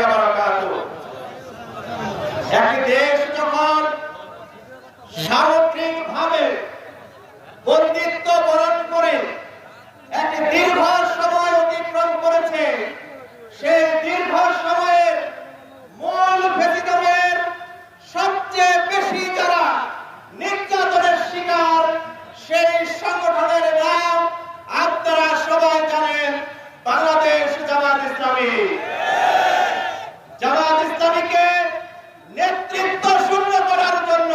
ওয়া বারাকাতুহু। একটি দেশ বন্দিত্ব বরণ করে একটি দীর্ঘ সময় অতিক্রম করেছে সেই দীর্ঘ সময়ের মূল ভেদিতমের সবচেয়ে বেশি যারা নির্যাতনের শিকার সেই সংগঠনের নাম আপনারা সবাই জানেন বাংলাদেশ জামাত ইসলামী জামাত ইসলামীকে নেতৃত্ব শূন্য করার জন্য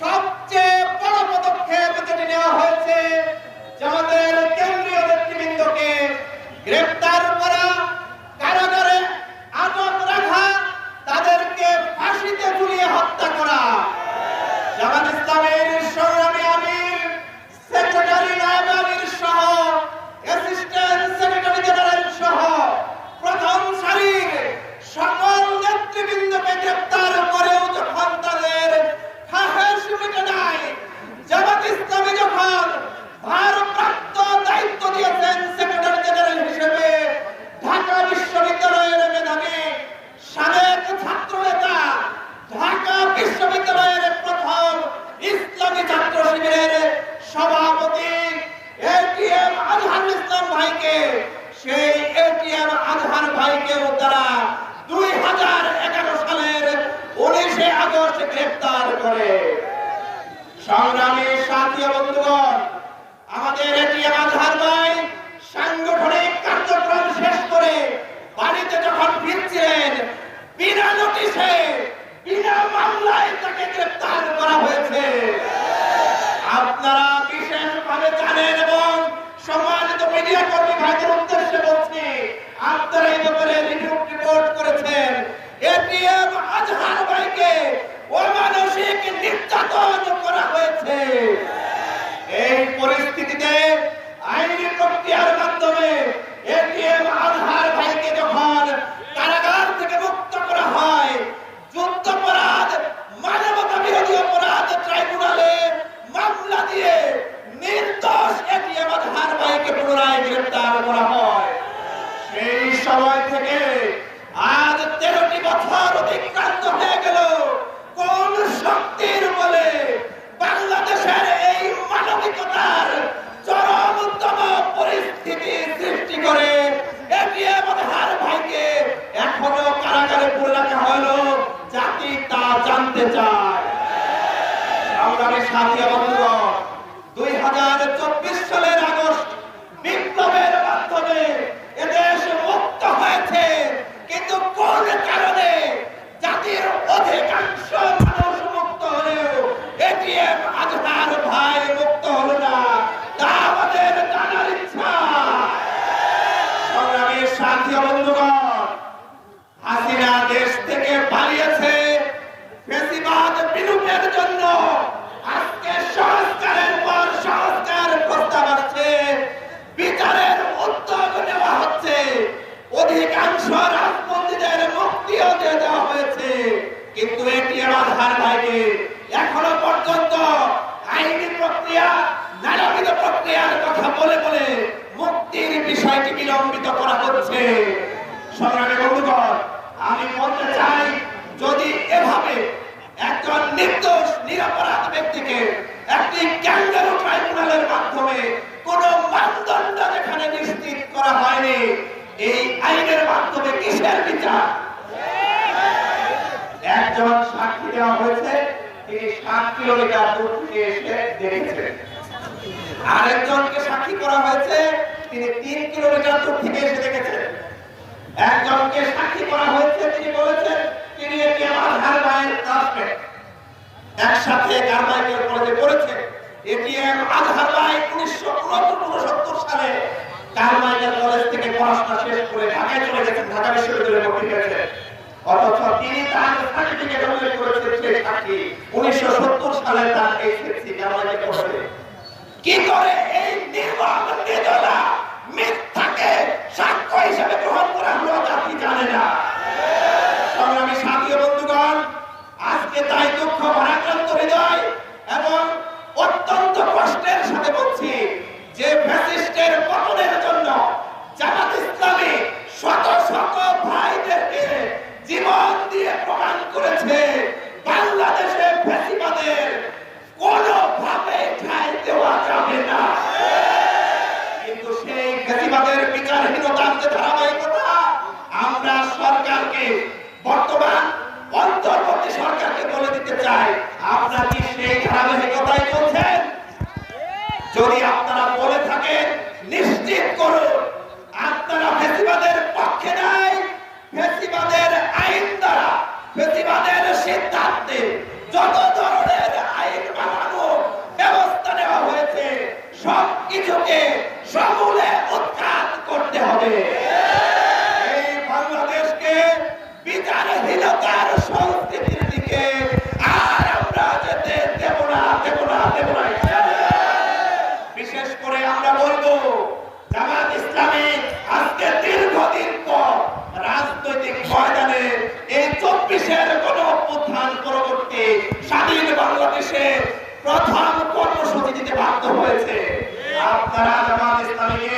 সবচেয়ে বড় পদক্ষেপ যেটি নেওয়া হয়েছে জামাতের কেন্দ্রীয় নেতৃবৃন্দকে গ্রেফতার করা কারাগারে আটক রাখা তাদেরকে ফাঁসিতে ঝুলিয়ে হত্যা করা জামাত ইসলামের সংগ্রামী আমির সেক্রেটারি নায়েব আমির সহ অ্যাসিস্ট্যান্ট সেক্রেটারি জেনারেল সহ প্রথম সারির সকল নেতৃবৃন্দকে গ্রেপ্তার করেও যখন তাদের সাহস মিটে নাই জামাত ইসলামী যখন ভারপ্রাপ্ত দায়িত্ব দিয়েছেন সেক্রেটারি জেনারেল হিসেবে ঢাকা বিশ্ববিদ্যালয়ের মেধাবী সাবেক ছাত্র নেতা ঢাকা বিশ্ববিদ্যালয়ের প্রথম ইসলামী ছাত্র শিবিরের সভাপতি এটিএম আজহারুল ইসলাম ভাইকে সেই এটিএম আজহার ভাইকে তারা দুই হাজার এগারো সালের উনিশে আগস্ট গ্রেপ্তার করে। সংগ্রামী সাথী বন্ধুগণ, আমাদের এটিএম আজহার ভাই সাংগঠনিক কার্যক্রম শেষ করে বাড়িতে যখন ফিরছিলেন, বিনা নোটিশে, বিনা মামলায় তাকে গ্রেপ্তার করা হয়েছে। আপনারা বিশেষভাবে জানেন এবং সম্মানিত মিডিয়া কর্মী ভাইদের উদ্দেশ্যে বলছি, আপনারা এই ব্যাপারে রিপোর্ট করেছেন। এটিএম আজহার ভাইকে অমানসিক নির্যাতন করা হয়েছে। এই পরিস্থিতিতে আইনি প্রক্রিয়ার মাধ্যমে এটিএম আজহার ভাইকে যখন কারাগার থেকে মুক্ত করা হয় যুদ্ধাপরাধ মানবতা বিরোধী অপরাধ ট্রাইব্যুনালে মামলা দিয়ে নির্দোষ এটিএম আজহার ভাইকে পুনরায় গ্রেফতার করা হয় সেই সময় থেকে আজ তেরোটি বছর অতিক্রান্ত হয়ে গেল কোন শক্তির বলে বাংলাদেশের এই মানবিকতার চরমতম পরিস্থিতি সৃষ্টি করে এটিএম আজহার ভাইকে এখনও কারাগারে পুরে রাখা হলো জাতি তা জানতে চায় সংগ্রামী সালের আগস্ট বিপ্লবের মাধ্যমে এদেশ মুক্ত হয়েছে। কিন্তু কোন কারণে জাতির অধিকাংশ মানুষ মুক্ত হলেও এটিএম আজহার ভাই মুক্ত হলো না তা আমাদের জানার ইচ্ছা সংগ্রামী সাথী বন্ধুগণ হাসিনা দেশ থেকে পালিয়েছে ফেসিবাদ বিলুপের জন্য আজকে সংস্কারের পর সংস্কার প্রস্তাব আসছে বিচারের উদ্যোগ নেওয়া হচ্ছে অধিকাংশ রাজবন্দীদের মুক্তিও দিয়ে দেওয়া হয়েছে কিন্তু এটিএম আধার ভাইকে এখনও পর্যন্ত আইনি প্রক্রিয়া প্রক্রিয়ার কথা বলে বলে মুক্তির বিষয়টি বিলম্বিত করা হচ্ছে। সংগ্রামী বন্ধুগণ, আমি বলতে চাই, যদি এভাবে একজন নির্দোষ, নিরপরাধ ব্যক্তিকে একটি ক্যাঙ্গারু ট্রাইব্যুনালের মাধ্যমে কোন মানদণ্ড যেখানে নিশ্চিত করা হয়নি, এই আইনের মাধ্যমে কিসের বিচার? একজন সাক্ষী দেওয়া হয়েছে, তিনি সাত কিলোমিটার দেখেছেন। আরেকজনকে সাক্ষী করা হয়েছে, তিনি তিন কিলোমিটার দূর থেকে এসে দেখেছেন। একজনকে সাক্ষী করা হয়েছে, তিনি বলেছেন, তিনি এটিএম আধার মায়ের ক্লাসমেট একসাথে কারমাইকেল কলেজে পড়েছে। এটিএম আধার মাই উনিশশো উনসত্তর সালে কারমাইকেল কলেজ থেকে পড়াশোনা শেষ করে ঢাকায় চলে গেছেন, ঢাকা বিশ্ববিদ্যালয়ে ভর্তি হয়েছে অথচ তিনি তার সার্টিফিকেট উল্লেখ করেছেন সেই সাক্ষী উনিশশো সত্তর সালে তার এই এইচএসসি কারমাইকেল কলেজে। কি করে এই নির্মম নির্দলা মিথ্যাকে সাক্ষ্য হিসেবে গ্রহণ করা হলো জাতি জানে না? সংগ্রামী সাথী বন্ধুগণ, আজকে তাই দুঃখ ভারাক্রান্ত হৃদয় চাই স্বাধীন বাংলাদেশে প্রথম কর্মসূচি দিতে বাধ্য হয়েছে। আপনারা জামাত ইসলামীকে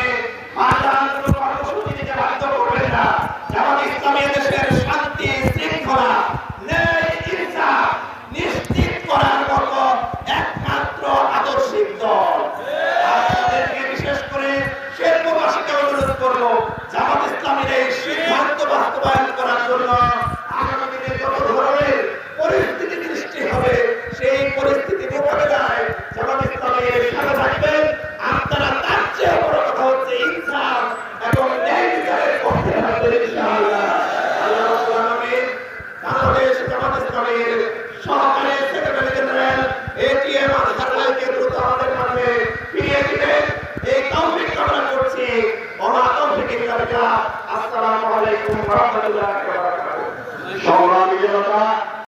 আলামিন